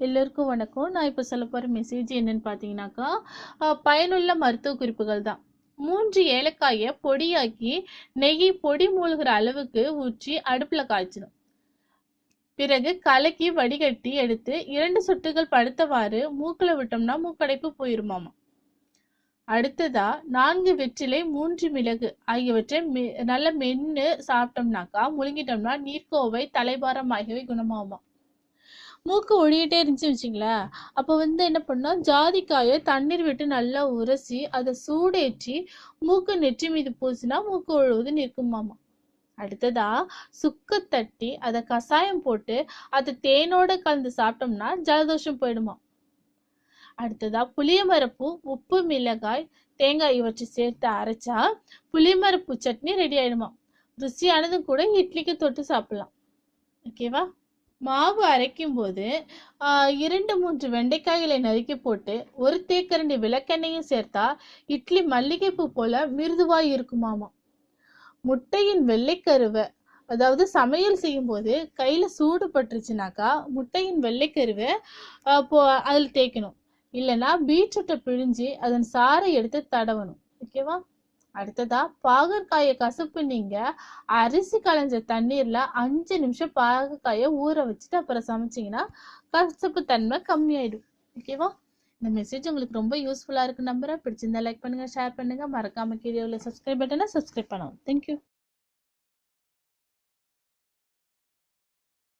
எல்லோருக்கும் வணக்கம். நான் இப்போ சொல்ல போகிற மெசேஜ் என்னன்னு பார்த்தீங்கன்னாக்கா பயனுள்ள மருத்துவ குறிப்புகள் தான். மூன்று ஏலக்காயை பொடியாக்கி நெய் பொடி மூழ்கிற அளவுக்கு ஊற்றி அடுப்பில் காய்ச்சிடும். பிறகு கலக்கி வடிகட்டி எடுத்து இரண்டு சொட்டுகள் படுத்தவாறு மூக்கில் விட்டோம்னா மூக்கடைப்பு போயிருமாமா. அடுத்ததா நான்கு வெற்றிலை மூன்று மிளகு ஆகியவற்றை மெ- நல்லா மென்று சாப்பிட்டோம்னாக்கா முழுங்கிட்டோம்னா நீர்க்கோவை தலைபாரம் ஆகியவை குணமாகுமா. மூக்கு ஒழியிட்டே இருந்துச்சு வச்சுங்களேன். அப்போ வந்து என்ன பண்ணால் ஜாதிக்காயை தண்ணீர் விட்டு நல்லா உரசி அதை சூடேற்றி மூக்கு நெற்றி மீது பூசினா மூக்கு ஒழுவது நிற்குமாமா. அடுத்ததா சுக்கு தட்டி அதை கசாயம் போட்டு அதை தேனோட கலந்து சாப்பிட்டோம்னா ஜலதோஷம் போயிடுமா. அடுத்ததா புளியமரப்பூ உப்பு மிளகாய் தேங்காய் இவற்றை சேர்த்து அரைச்சா புளிமரப்பு சட்னி ரெடி ஆயிடுமா. ருசியானதும் கூட இட்லிக்கு தொட்டு சாப்பிடலாம். ஓகேவா மாவு அரைக்கும் போது இரண்டு மூன்று வெண்டைக்காய்களை நறுக்கி போட்டு ஒரு தேக்கரண்டி விளக்கெண்ணையும் சேர்த்தா இட்லி மல்லிகைப்பூ போல மிருதுவாய் இருக்குமாமா. முட்டையின் வெள்ளைக்கருவை அதாவது சமையல் செய்யும்போது கையில் சூடு பட்டுருச்சுனாக்கா முட்டையின் வெள்ளைக்கருவை போ அதில் தேய்க்கணும். இல்லைன்னா பீட்ரூட்டை பிழிஞ்சு அதன் சாறை எடுத்து தடவணும். ஓகேவா? அடுத்ததா பாகற்காயை கசப்பு நீங்க அரிசி களைஞ்ச தண்ணீர்ல அஞ்சு நிமிஷம் பாகற்காயை ஊற வச்சுட்டு அப்புறம் சமைச்சிங்கன்னா கசப்பு தன்மை கம்மியாயிடும். ஓகேவா இந்த மெசேஜ் உங்களுக்கு ரொம்ப யூஸ்ஃபுல்லா இருக்கு நம்புறேன். பிடிச்சிருந்தா லைக் பண்ணுங்க ஷேர் பண்ணுங்க. மறக்காம கீழே உள்ள சப்ஸ்கிரைப் பட்டனை சப்ஸ்கிரைப் பண்ணுவோம். தேங்க்யூ